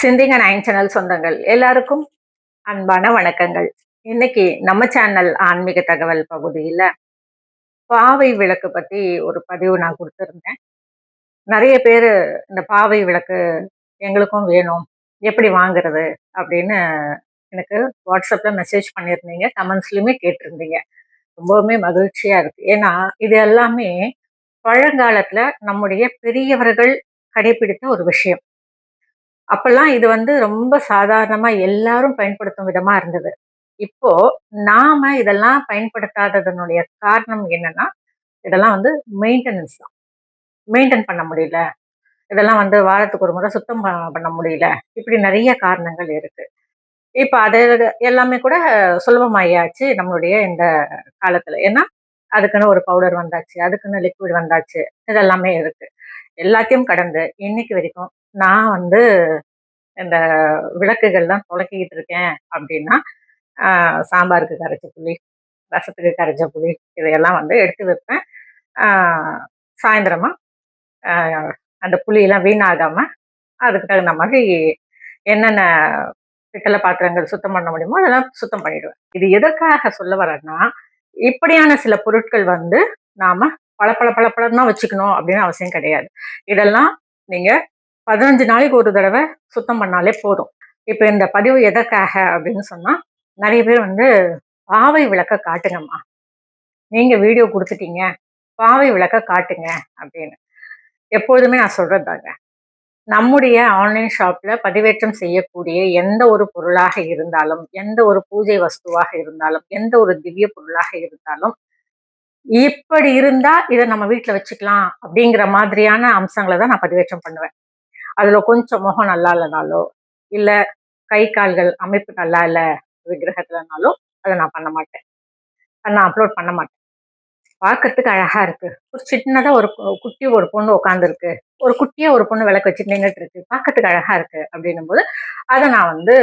சிந்திங்க nine channel சொந்தங்கள். எல்லாருக்கும் அன்பான வணக்கங்கள். இன்னைக்கு நம்ம சேனல் ஆன்மீக தகவல் பகுதியில் பாவை விளக்கு பற்றி ஒரு பதிவு நான் கொடுத்துருந்தேன். நிறைய பேர் இந்த பாவை விளக்கு எங்களுக்கும் வேணும் எப்படி வாங்குறது அப்படின்னு எனக்கு வாட்ஸ்அப்பில் மெசேஜ் பண்ணியிருந்தீங்க. கமெண்ட்ஸ்லையுமே கேட்டிருந்தீங்க. ரொம்பவுமே மகிழ்ச்சியாக இருக்குது ஏன்னா இது எல்லாமே பழங்காலத்தில் நம்முடைய பெரியவர்கள் கடைபிடித்த ஒரு விஷயம். அப்பெல்லாம் இது வந்து ரொம்ப சாதாரணமா எல்லாரும் பயன்படுத்தும் விதமா இருந்தது. இப்போ நாம இதெல்லாம் பயன்படுத்தாததனுடைய காரணம் என்னன்னா இதெல்லாம் வந்து மெயின்டெனன்ஸ் தான். மெயின்டைன் பண்ண முடியல. இதெல்லாம் வந்து வாரத்துக்கு ஒரு முறை சுத்தம் பண்ண முடியல. இப்படி நிறைய காரணங்கள் இருக்கு. இப்போ அது எல்லாமே கூட சுலபமாயாச்சு நம்மளுடைய இந்த காலத்துல. ஏன்னா அதுக்குன்னு ஒரு பவுடர் வந்தாச்சு அதுக்குன்னு லிக்விட் வந்தாச்சு இதெல்லாமே இருக்கு. எல்லாத்தையும் கடந்து இன்னைக்கு வரைக்கும் நான் வந்து இந்த விளக்குகள்லாம் துலக்கிக்கிட்டு இருக்கேன் அப்படின்னா சாம்பாருக்கு கரைச்ச புளி ரசத்துக்கு கரைச்ச புளி இதையெல்லாம் வந்து எடுத்து வைப்பேன். சாயந்தரமா அந்த புளியெல்லாம் வீணாகாமல் அதுக்கு தகுந்த மாதிரி என்னென்ன பித்தளை பாத்திரங்கள் சுத்தம் பண்ண முடியுமோ அதெல்லாம் சுத்தம் பண்ணிடுவேன். இது எதற்காக சொல்ல வரேன்னா இப்படியான சில பொருட்கள் வந்து நாம பல பல பல தான் வச்சுக்கணும் அப்படின்னு அவசியம் கிடையாது. இதெல்லாம் நீங்க பதினஞ்சு நாளைக்கு ஒரு தடவை சுத்தம் பண்ணாலே போதும். இப்போ இந்த பதிவு எதற்காக அப்படின்னு சொன்னா நிறைய பேர் வந்து பாவை விளக்க காட்டுங்கம்மா. நீங்க வீடியோ கொடுத்துட்டீங்க பாவை விளக்க காட்டுங்க அப்படின்னு. எப்பொழுதுமே நான் சொல்றதாங்க நம்முடைய ஆன்லைன் ஷாப்ல பதிவேற்றம் செய்யக்கூடிய எந்த ஒரு பொருளாக இருந்தாலும் எந்த ஒரு பூஜை வஸ்துவாக இருந்தாலும் எந்த ஒரு திவ்ய பொருளாக இருந்தாலும் இப்படி இருந்தா இதை நம்ம வீட்டுல வச்சுக்கலாம் அப்படிங்கிற மாதிரியான அம்சங்களை தான் நான் பதிவேற்றம் பண்ணுவேன். அதுல கொஞ்சம் முகம் நல்லா இல்லைனாலோ இல்ல கை கால்கள் அமைப்பு நல்லா இல்லை விக்கிரகத்துலனாலும் அதை நான் பண்ண மாட்டேன். அதை நான் அப்லோட் பண்ண மாட்டேன். பார்க்கறதுக்கு அழகா இருக்கு. ஒரு சின்னதா ஒரு குட்டி ஒரு பொண்ணு உட்காந்துருக்கு ஒரு குட்டியா ஒரு பொண்ணு விளக்கு வச்சுட்டு நின்றுட்டு இருக்கு. பார்க்கறதுக்கு அழகா இருக்கு அப்படின்னும் போது அதை நான் வந்து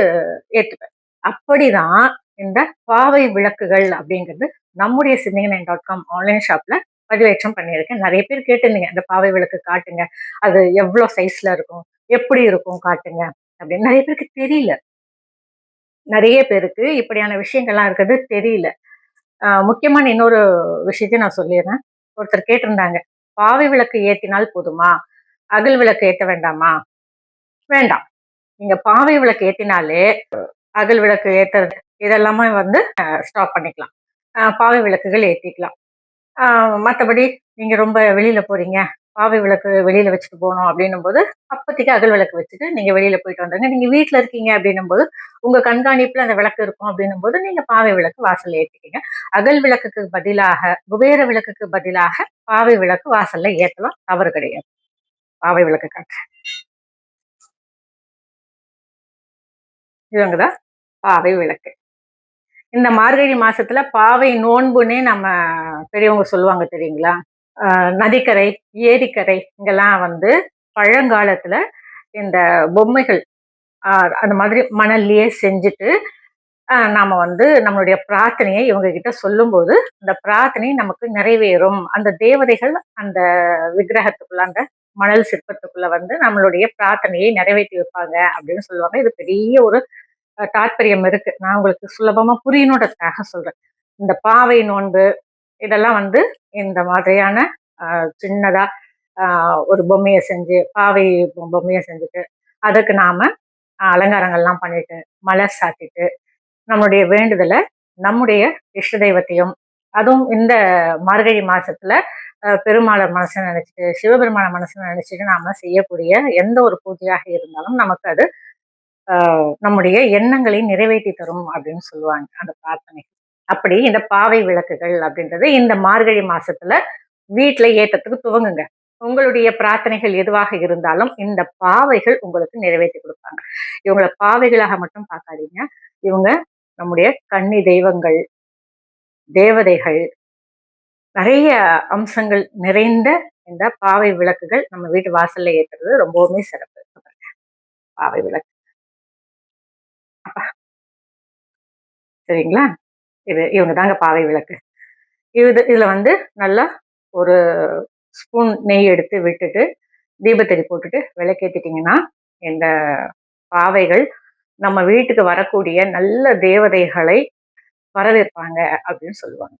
ஏற்றுப்பேன் அப்படிதான் இந்த பாவை விளக்குகள் அப்படிங்கிறது நம்முடைய சிந்திங்கன் டாட் காம் ஆன்லைன் ஷாப்ல பதிவேற்றம் பண்ணியிருக்கேன். நிறைய பேர் கேட்டிருந்தீங்க இந்த பாவை விளக்கு காட்டுங்க. அது எவ்வளோ சைஸ்ல இருக்கும்? எப்படி இருக்கும்? காட்டுங்க. அப்படின்னு. நிறைய பேருக்கு தெரியல. நிறைய பேருக்கு இப்படியான விஷயங்கள்லாம் இருக்கிறது தெரியல. முக்கியமான இன்னொரு விஷயத்தையும் நான் சொல்லிடுறேன். ஒருத்தர் கேட்டிருந்தாங்க பாவை விளக்கு ஏற்றினால் போதுமா? அகல் விளக்கு ஏற்ற வேண்டாமா? வேண்டாம். நீங்க பாவை விளக்கு ஏற்றினாலே அகல் விளக்கு ஏற்றுறது இதெல்லாமே வந்து ஸ்டாப் பண்ணிக்கலாம். பாவை விளக்குகள் ஏற்றிக்கலாம் மற்றபடி நீங்கள் ரொம்ப வெளியில் போகிறீங்க பாவை விளக்கு வெளியில் வச்சுட்டு போகணும் அப்படின்னும் போது அப்போதைக்கு அகல் விளக்கு வச்சுட்டு நீங்கள் வெளியில் போயிட்டு வந்துடுங்க நீங்கள் வீட்டில் இருக்கீங்க அப்படின்னும் போது உங்கள் கண்காணிப்பில் அந்த விளக்கு இருக்கும் அப்படின்னும் போது நீங்கள் பாவை விளக்கு வாசலில் ஏற்றிக்கிங்க அகல் விளக்குக்கு பதிலாக குபேர விளக்குக்கு பதிலாக பாவை விளக்கு வாசலில் ஏற்றலாம் தவறு கிடையாது. பாவை விளக்கு காட்டுறேன் இவங்க தான் பாவை விளக்கு. இந்த மார்கழி மாசத்துல பாவை நோன்புன்னே நம்ம பெரியவங்க சொல்லுவாங்க தெரியுங்களா? நதிக்கரை ஏரிக்கரை இங்கெல்லாம் வந்து பழங்காலத்துல இந்த பொம்மைகள் அந்த மாதிரி மணல்லையே செஞ்சுட்டு நாம வந்து நம்மளுடைய பிரார்த்தனையை இவங்க கிட்ட சொல்லும்போது அந்த பிரார்த்தனை நமக்கு நிறைவேறும். அந்த தேவதைகள் அந்த விக்கிரகத்துக்குள்ள அந்த மணல் சிற்பத்துக்குள்ள வந்து நம்மளுடைய பிரார்த்தனையை நிறைவேற்றி வைப்பாங்க அப்படின்னு சொல்லுவாங்க. இது பெரிய ஒரு தாற்பயம் இருக்கு. நான் உங்களுக்கு சுலபமா புரியணுன்றதுக்காக சொல்றேன். இந்த பாவை நோன்பு இதெல்லாம் வந்து இந்த மாதிரியான சின்னதா ஒரு பொம்மையை செஞ்சு பாவை பொம்மையை செஞ்சுட்டு அதுக்கு நாம அலங்காரங்கள்லாம் பண்ணிட்டு மலர் சாத்திட்டு நம்மளுடைய வேண்டுதலை நம்முடைய இஷ்ட தெய்வத்தையும் அதுவும் இந்த மார்கழி மாசத்துல பெருமாளை மனசு நினைச்சிட்டு சிவபெருமான மனசு நினைச்சிட்டு நாம செய்யக்கூடிய எந்த ஒரு பூஜையாக இருந்தாலும் நமக்கு அது நம்முடைய எண்ணங்களை நிறைவேற்றி தரும் அப்படின்னு சொல்லுவாங்க அந்த பிரார்த்தனை. அப்படி இந்த பாவை விளக்குகள் அப்படின்றது இந்த மார்கழி மாசத்துல வீட்டுல ஏத்தத்துக்கு துவங்குங்க. உங்களுடைய பிரார்த்தனைகள் எதுவாக இருந்தாலும் இந்த பாவைகள் உங்களுக்கு நிறைவேற்றி கொடுப்பாங்க. இவங்களை பாவைகளாக மட்டும் பார்க்காதீங்க. இவங்க நம்முடைய கன்னி தெய்வங்கள் தேவதைகள் நிறைய அம்சங்கள் நிறைந்த இந்த பாவை விளக்குகள் நம்ம வீட்டு வாசல்ல ஏற்றுறது ரொம்பவுமே சிறப்பு. பாவை விளக்கு. சரிங்களா? இது இவங்க தாங்க பாவை விளக்கு. இது இதில் வந்து நல்லா ஒரு ஸ்பூன் நெய் எடுத்து விட்டுட்டு தீபத்தடி போட்டுட்டு விளக்கேற்றிட்டிங்கன்னா இந்த பாவைகள் நம்ம வீட்டுக்கு வரக்கூடிய நல்ல தேவதைகளை வரவேற்பாங்க அப்படின்னு சொல்லுவாங்க.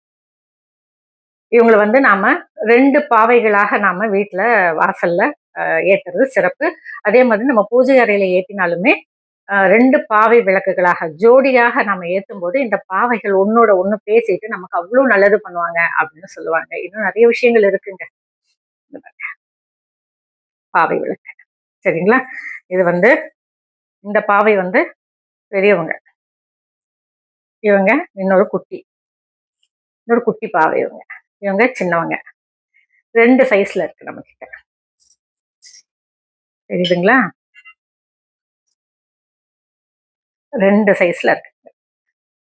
இவங்களை வந்து நாம ரெண்டு பாவைகளாக நாம வீட்டுல வாசல்ல ஏத்துறது சிறப்பு. அதே மாதிரி நம்ம பூஜை அறையில ஏத்தினாலுமே ரெண்டு பாவை விளக்குகளாக ஜோடியாக நம்ம ஏற்றும் போது இந்த பாவைகள் ஒன்னோட ஒன்று பேசிட்டு நமக்கு அவ்வளவு நல்லது பண்ணுவாங்க அப்படின்னு சொல்லுவாங்க. இன்னும் நிறைய விஷயங்கள் இருக்குங்க. பாவை விளக்கு. சரிங்களா? இது வந்து இந்த பாவை வந்து பெரியவங்க. இவங்க இன்னொரு குட்டி. இன்னொரு குட்டி பாவை இவங்க. இவங்க சின்னவங்க. ரெண்டு சைஸ்ல இருக்கு நம்ம கிட்ட. தெரியுதுங்களா? ரெண்டு சைஸ்ல இருக்கு.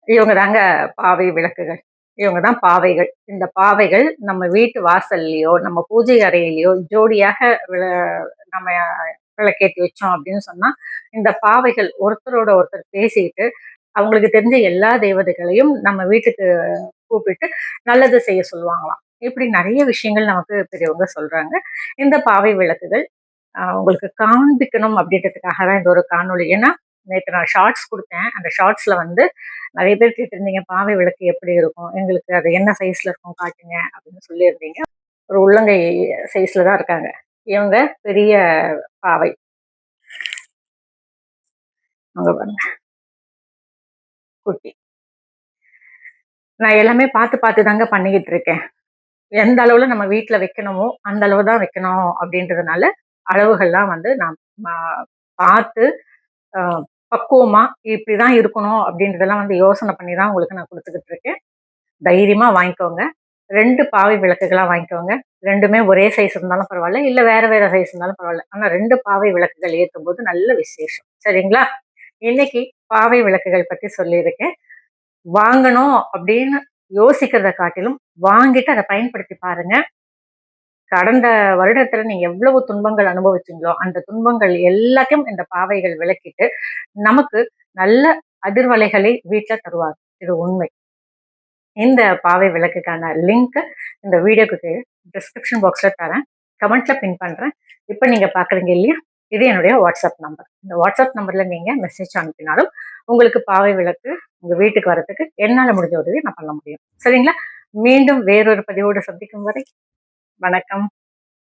இவங்க தாங்க பாவை விளக்குகள். இவங்க தான் பாவைகள். இந்த பாவைகள் நம்ம வீட்டு வாசல்லையோ நம்ம பூஜை அறையிலையோ ஜோடியாக நம்ம விளக்கேற்றி வச்சோம் அப்படின்னு சொன்னா இந்த பாவைகள் ஒருத்தரோட ஒருத்தர் பேசிட்டு அவங்களுக்கு தெரிஞ்ச எல்லா தேவதைகளையும் நம்ம வீட்டுக்கு கூப்பிட்டு நல்லது செய்ய சொல்லுவாங்களாம். இப்படி நிறைய விஷயங்கள் நமக்கு பெரியவங்க சொல்றாங்க. இந்த பாவை விளக்குகள் உங்களுக்கு காண்பிக்கணும் அப்படின்றதுக்காக தான் இந்த ஒரு காணொலி ஏன்னா நேற்று நான் ஷார்ட்ஸ் கொடுத்தேன். அந்த ஷார்ட்ஸில் வந்து நிறைய பேர் கேட்டிருந்தீங்க பாவை விளக்கு எப்படி இருக்கும்? எங்களுக்கு அது என்ன சைஸில் இருக்கும் காட்டுங்க அப்படின்னு சொல்லியிருந்தீங்க. ஒரு உள்ளங்கை சைஸில் தான் இருக்காங்க. இவங்க பெரிய பாவை. அங்கே பாருங்க. குட்டி. நான் எல்லாமே பார்த்து பார்த்து தாங்க பண்ணிக்கிட்டு இருக்கேன். எந்த அளவில் நம்ம வீட்டில் வைக்கணுமோ அந்த அளவு தான் வைக்கணும் அப்படின்றதுனால அளவுகள்லாம் வந்து நான் பார்த்து பக்குவமா இப்படிதான் இருக்கணும் அப்படின்றதெல்லாம் வந்து யோசனை பண்ணி தான் உங்களுக்கு நான் கொடுத்துக்கிட்டு இருக்கேன். தைரியமாக வாங்கிக்கோங்க. ரெண்டு பாவை விளக்குகளாக வாங்கிக்கோங்க. ரெண்டுமே ஒரே சைஸ் இருந்தாலும் பரவாயில்ல இல்லை வேற வேற சைஸ் இருந்தாலும் பரவாயில்ல. ஆனால் ரெண்டு பாவை விளக்குகள் ஏற்றும் போது நல்ல விசேஷம். சரிங்களா? இன்னைக்கு பாவை விளக்குகள் பற்றி சொல்லியிருக்கேன். வாங்கணும் அப்படின்னு யோசிக்கிறத காட்டிலும் வாங்கிட்டு அதை பயன்படுத்தி பாருங்க. கடந்த வருடத்துல நீங்க எவ்வளவு துன்பங்கள் அனுபவிச்சீங்களோ அந்த துன்பங்கள் எல்லாத்தையும் இந்த பாவைகள் விளக்கிட்டு நமக்கு நல்ல அதிர்வலைகளை வீட்டுல தருவார். இது உண்மை. இந்த பாவை விளக்குக்கான லிங்க் இந்த வீடியோக்கு டிஸ்கிரிப்ஷன் பாக்ஸ்ல தரேன். கமெண்ட்ல பின் பண்றேன். இப்ப நீங்க பாக்குறீங்க இல்லையா? இது என்னுடைய வாட்ஸ்அப் நம்பர் இந்த வாட்ஸ்அப் நம்பர்ல நீங்க மெசேஜ் அனுப்பினாலும் உங்களுக்கு பாவை விளக்கு உங்க வீட்டுக்கு வரதுக்கு என்னால முடிஞ்ச உதவி நான் பண்ண முடியும். சரிங்களா? மீண்டும் வேறொரு பதிவோடு சந்திக்கும் வரை வணக்கம்.